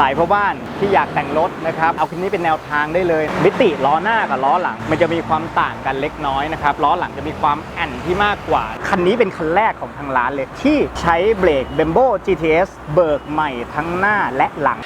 สายพ่อบ้านที่อยากแต่งรถนะครับเอาคันนี้เป็นแนวทางได้เลย มิติล้อหน้ากับล้อหลัง มันจะมีความต่างกันเล็กน้อยนะครับล้อหลังจะมีความแอนที่มากกว่า คันนี้เป็นคันแรกของทางร้านเลยที่ใช้เบรกเบมโบ GTS เบิกใหม่ทั้งหน้าและหลัง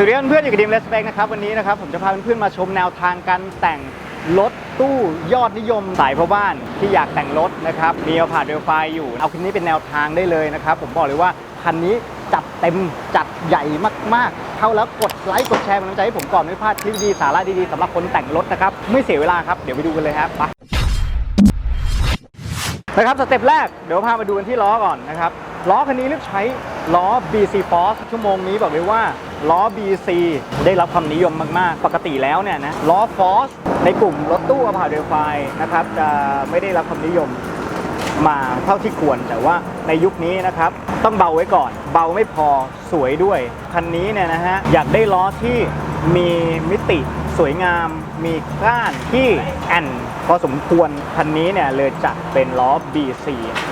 สวัสดีเพื่อนๆอยู่กับดีมเลสเปกนะครับวันนี้นะครับผมจะพาเพื่อนๆมาชมแนวทางการแต่งรถตู้ยอดนิยมสายพ่อบ้านที่อยากแต่งรถนะครับมีเอาผ่านเรลไฟอยู่ เอาคันนี้เป็นแนวทางได้เลยนะครับ ผมบอกเลยว่าคันนี้จัดเต็มจัดใหญ่มากๆ เข้าแล้วกดไลค์กดแชร์เป็นกำลังใจให้ผมก่อนไม่พลาดคลิปดีๆสาระดีๆสำหรับคนแต่งรถนะครับไม่เสียเวลาครับเดี๋ยวไปดูกันเลยครับไปนะครับสเต็ปแรกเดี๋ยวพามาดูกันที่ล้อก่อนนะครับล้อคันนี้เลือกใช้ ล้อ BC Force ชั่วโมงนี้บอกเลยว่าล้อ BC ได้รับความนิยมมากๆ ปกติแล้วเนี่ยนะล้อ Force ในกลุ่มรถตู้อพาเดลไฟนะครับจะไม่ได้รับความนิยมมาเท่าที่ควรแต่ว่าในยุคนี้นะครับต้องเบาไว้ก่อน เบาไม่พอสวยด้วย คันนี้เนี่ยนะฮะอยากได้ล้อที่ มีมิติสวยงาม มีก้านที่แอนพอสมควรคันนี้เนี่ยเลยจัดเป็นล้อ BC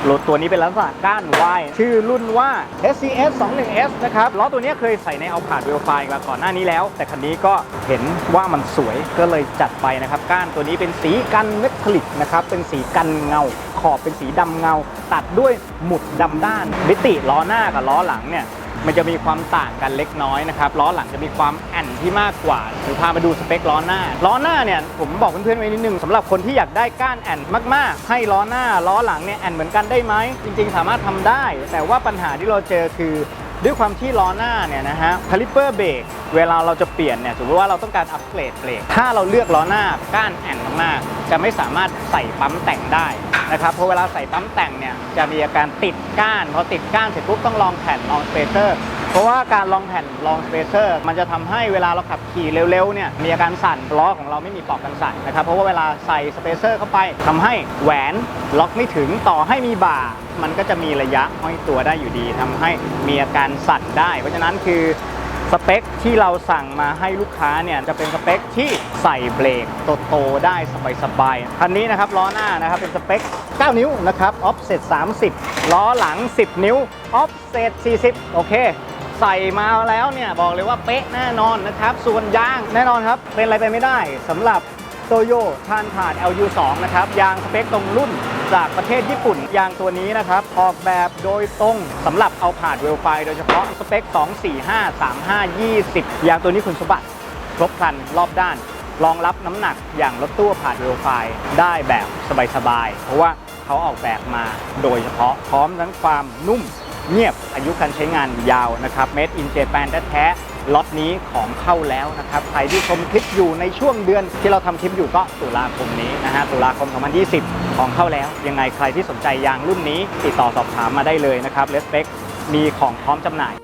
รถตัวนี้เป็นลักษณะก้านวายชื่อรุ่นว่า SCS 21S นะครับล้อตัวนี้เคยใส่ในเอาผาดเวลไฟมาก่อนหน้านี้แล้ว แต่คันนี้ก็เห็นว่ามันสวยก็เลยจัดไปนะครับ ก้านตัวนี้เป็นสีกันเมทัลลิกนะครับ เป็นสีกันเงา ขอบเป็นสีดำเงา ตัดด้วยหมุดดำด้านมิติล้อหน้ากับล้อหลังเนี่ย มันจะมีความต่างกันเล็กน้อยนะครับล้อหลังจะมีความแอนที่มากกว่าหรือพามาดูสเปคล้อหน้า ล้อหน้าเนี่ยผมบอกเพื่อนๆไว้นิดนึงสำหรับคนที่อยากได้ก้านแอนมากๆ ให้ล้อหน้าล้อหลังเนี่ยแอนเหมือนกันได้ไหมจริง ๆ สามารถทำได้ แต่ว่าปัญหาที่เราเจอคือด้วยความที่ล้อหน้าเนี่ยนะฮะคาลิเปอร์เบรกเวลาเราจะเปลี่ยนเนี่ยสมมติว่าเราต้องการอัปเกรดเบรกถ้าเราเลือกล้อหน้าก้านแอนมากๆจะไม่สามารถใส่ปั๊มแต่งได้นะครับเพราะเวลาใส่ปั๊มแต่งเนี่ยจะมีอาการติดก้านพอติดก้านเสร็จปุ๊บต้องลองแผ่นลองสเปเซอร์เพราะว่าการลองแผ่นลองสเปเซอร์มันจะทำให้เวลาเราขับขี่เร็วๆเนี่ยมีอาการสั่นล้อของเราไม่มีปลอกกันสั่นนะครับเพราะว่าเวลาใส่สเปเซอร์เข้าไปทำให้แหวนล็อกไม่ถึงต่อให้มีบ่า มันก็จะมีระยะห้อยตัวได้อยู่ดีทำให้มีอาการสั่นได้ เพราะฉะนั้นคือ สเปคที่เราสั่งมาให้ลูกค้าเนี่ยจะเป็นสเปคที่ใส่เบรกโตๆได้สบายๆคันนี้นะครับล้อหน้านะครับเป็นสเปค 9 นิ้วนะครับออฟเซต30 ล้อหลัง 10 นิ้วออฟเซต40 โอเค ใส่มาแล้วเนี่ยบอกเลยว่าเป๊ะแน่นอนนะครับ ส่วนยางแน่นอนครับเป็นอะไรไปไม่ได้สำหรับโตโยทานผ่าน LU2 นะครับยางสเปคตรงรุ่น จากประเทศญี่ปุ่น ยางตัวนี้นะครับ ออกแบบโดยตรงสำหรับเอาผ่านเวลไฟ โดยเฉพาะสเปค 245 35 20 ยางตัวนี้คุณสมบัติครบครันรอบด้าน รองรับน้ำหนักอย่างรถตู้ผ่านเวลไฟได้แบบสบายๆ เพราะว่าเขาออกแบบมาโดยเฉพาะพร้อมทั้งความนุ่มเงียบอายุการใช้งานยาวนะครับ Made in Japan แท้ๆ ล็อตนี้ของเข้าแล้วนะครับใครที่ชมคลิปอยู่ในช่วงเดือนที่เราทำคลิปอยู่ก็ตุลาคมนี้นะฮะตุลาคม 2020 ของเข้าแล้ว ยังไงใครที่สนใจยางรุ่นนี้ติดต่อสอบถามมาได้เลยนะครับ Respect มีของพร้อมจำหน่าย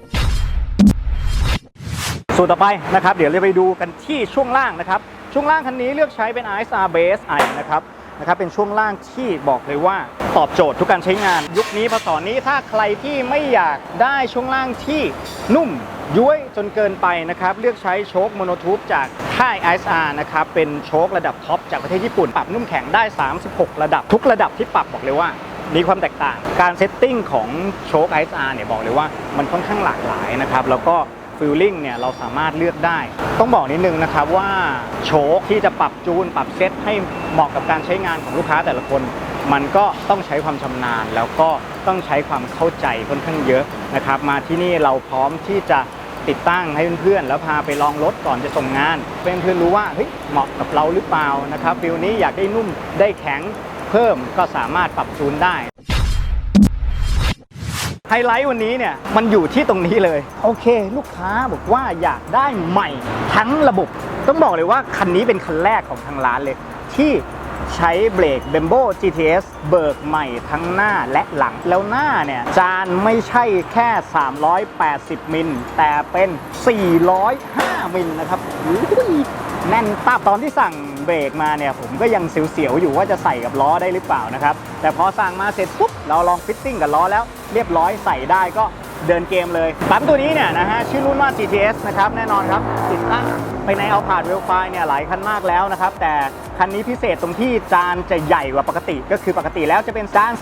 สูตรต่อไปนะครับเดี๋ยวเราไปดูกันที่ช่วงล่างนะครับช่วงล่างคันนี้เลือกใช้เป็น ISR Base I นะครับนะครับเป็นช่วงล่างที่บอกเลยว่า ตอบโจทย์ทุกการใช้งาน ยุคนี้พศนี้ถ้าใครที่ไม่อยากได้ช่วงล่างที่นุ่มย้วยจนเกินไปนะครับ เลือกใช้โชคโมโนทูบจากค่าย ISR นะครับ เป็นโชคระดับท็อปจากประเทศญี่ปุ่น ปรับนุ่มแข็งได้ 36 ระดับ ทุกระดับที่ปรับบอกเลยว่ามีความแตกต่าง การเซตติ้งของโชค ISR เนี่ยบอกเลยว่ามันค่อนข้างหลากหลายนะครับ แล้วก็ฟิลลิ่งเนี่ยเราสามารถเลือกได้ ต้องบอกนิดนึงนะครับว่าโชคที่จะปรับจูน ปรับเซตให้เหมาะกับการใช้งานของลูกค้าแต่ละคน มันก็ต้องใช้ความชำนาญ แล้วก็ต้องใช้ความเข้าใจค่อนข้างเยอะนะครับ มาที่นี่เราพร้อมที่จะติดตั้งให้เพื่อนๆ แล้วพาไปลองรถก่อนจะส่งงานเพื่อนๆรู้ว่าเฮ้ยเหมาะกับเราหรือเปล่านะครับฟิลนี้อยากได้นุ่มได้แข็งเพิ่มก็สามารถปรับจูนได้ไฮไลท์วันนี้เนี่ยมันอยู่ที่ตรงนี้เลย โอเค ลูกค้าบอกว่าอยากได้ใหม่ทั้งระบบ ต้องบอกเลยว่าคันนี้เป็นคันแรกของทางร้านเลย ที่ ใช้เบรก Bembo GTS เบิกใหม่ทั้งหน้าและหลัง แล้วหน้าเนี่ย จานไม่ใช่แค่ 380 มิล แต่เป็น 405 มิลนะครับแน่นตับตอนที่สั่งเบรกมาเนี่ย ผมก็ยังเสียวๆอยู่ว่าจะใส่กับล้อได้หรือเปล่านะครับ แต่พอสั่งมาเสร็จปุ๊บเราลองฟิตติ้งกับล้อแล้วเรียบร้อยใส่ได้ก็ เดินเกมเลย ปั๊มตัวนี้เนี่ยนะฮะชื่อรุ่นว่า GTS นะครับแน่นอนครับ ติดตั้งไปในเอาผาดเวลไฟเนี่ยหลายคันมากแล้วนะครับ แต่คันนี้พิเศษตรงที่จานจะใหญ่กว่าปกติ ก็คือปกติแล้วจะเป็นจาน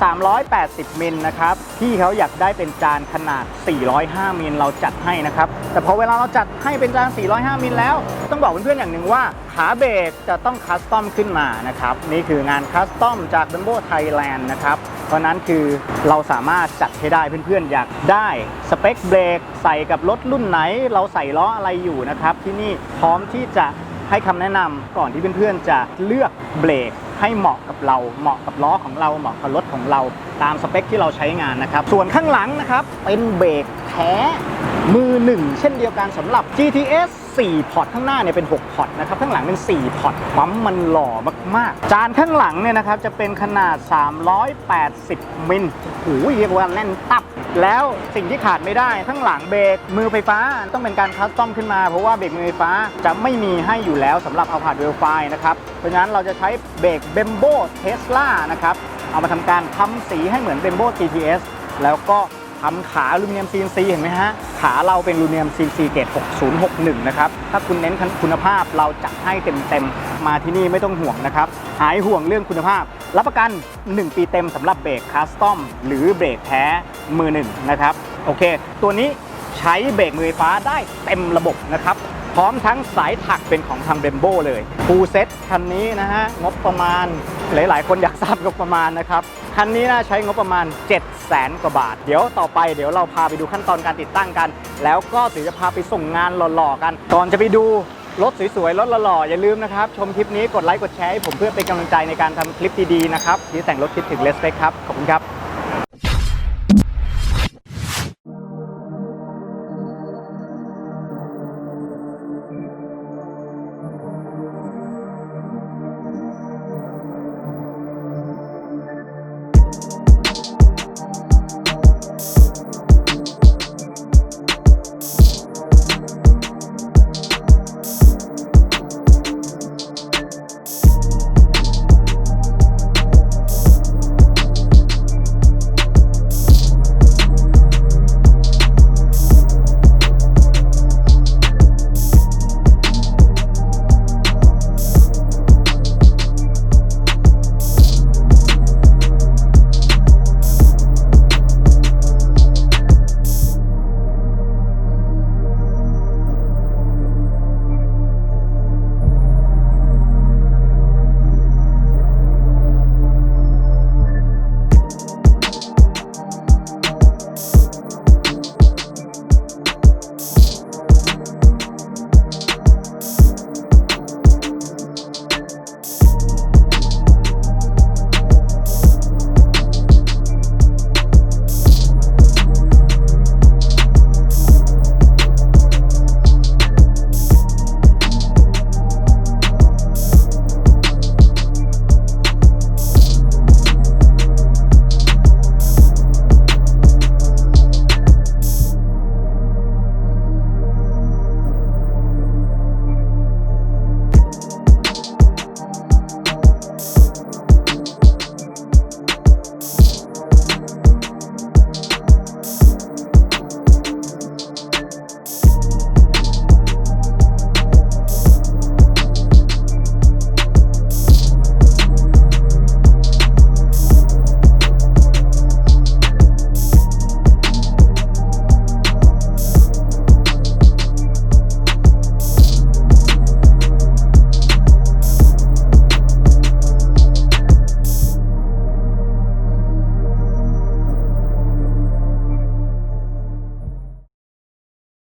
380 มิลนะครับพี่เขาอยากได้เป็นจานขนาด 405 มิลเราจัดให้นะครับ แต่พอเวลาเราจัดให้เป็นจาน 405 มิลแล้ว ต้องบอกเพื่อนๆอย่างหนึ่งว่าขาเบรกจะต้องคัสตอมขึ้นมานะครับนี่คืองานคัสตอมจาก b e m b o Thailand นะครับ ราะนั้นคือเราสามารถจัดให้ได้เพื่อนๆ อยากได้สเปคเบรกใส่กับรถรุ่นไหน เราใส่ล้ออะไรอยู่นะครับ ที่นี่พร้อมที่จะให้คำแนะนำก่อนที่เพื่อนๆ จะเลือกเบรกให้เหมาะกับเรา เหมาะกับล้อของเรา เหมาะกับรถของเรา ตามสเปคที่เราใช้งานนะครับ ส่วนข้างหลังนะครับเป็นเบรกแท้ มือหนึ่งเช่นเดียวกันสำหรับ GTS 4 พอร์ตข้างหน้าเนี่ยเป็น 6 พอร์ตนะครับ ข้างหลังเป็น 4 พอร์ตปั๊มมันหล่อมาก ๆ จานข้างหลังเนี่ยนะครับ จะเป็นขนาด 380 มิลโอ้โหเรียกว่าแน่นตับ แล้วสิ่งที่ขาดไม่ได้ข้างหลังเบรกมือไฟฟ้าต้องเป็นการคัสตอมขึ้นมา เพราะว่าเบรกมือไฟฟ้าจะไม่มีให้อยู่แล้วสำหรับเอาผาดเวลไฟนะครับ เพราะฉะนั้นเราจะใช้เบรกเบมโบเทสลานะครับเอามาทำการทำสีให้เหมือนเบมโบ GTS แล้วก็ ทำขาอลูมิเนียม CNC เห็นไหมฮะ ขาเราเป็นอลูมิเนียม CNC เกรด6061 นะครับ ถ้าคุณเน้นคุณภาพเราจัดให้เต็มๆ มาที่นี่ไม่ต้องห่วงนะครับ หายห่วงเรื่องคุณภาพ รับประกัน 1 ปีเต็มสำหรับเบรกคัสตอมหรือเบรกแท้มือหนึ่งนะครับ โอเค ตัวนี้ใช้เบรกมือไฟฟ้าได้เต็มระบบนะครับ พร้อมทั้งสายถักเป็นของทางเบมโบเลยฟูเซ็ตคันนี้นะฮะ งบประมาณหลาย ๆ คนอยากทราบงบประมาณนะครับ คันนี้น่าใช้งบประมาณ 7 0 0แสนกว่าบาท เดี๋ยวต่อไปเดี๋ยวเราพาไปดูขั้นตอนการติดตั้งกัน แล้วก็เดี๋ยวจะพาไปส่งงานหล่อ ๆ กัน ก่อนจะไปดูรถสวยๆ รถหล่อๆ อย่าลืมนะครับ ชมคลิปนี้กดไลค์กดแชร์ให้ผมเพื่อเป็นกำลังใจในการทำคลิปดี ๆ นะครับที่แต่งรถคิดถึงเลสเปคครับ ขอบคุณครับ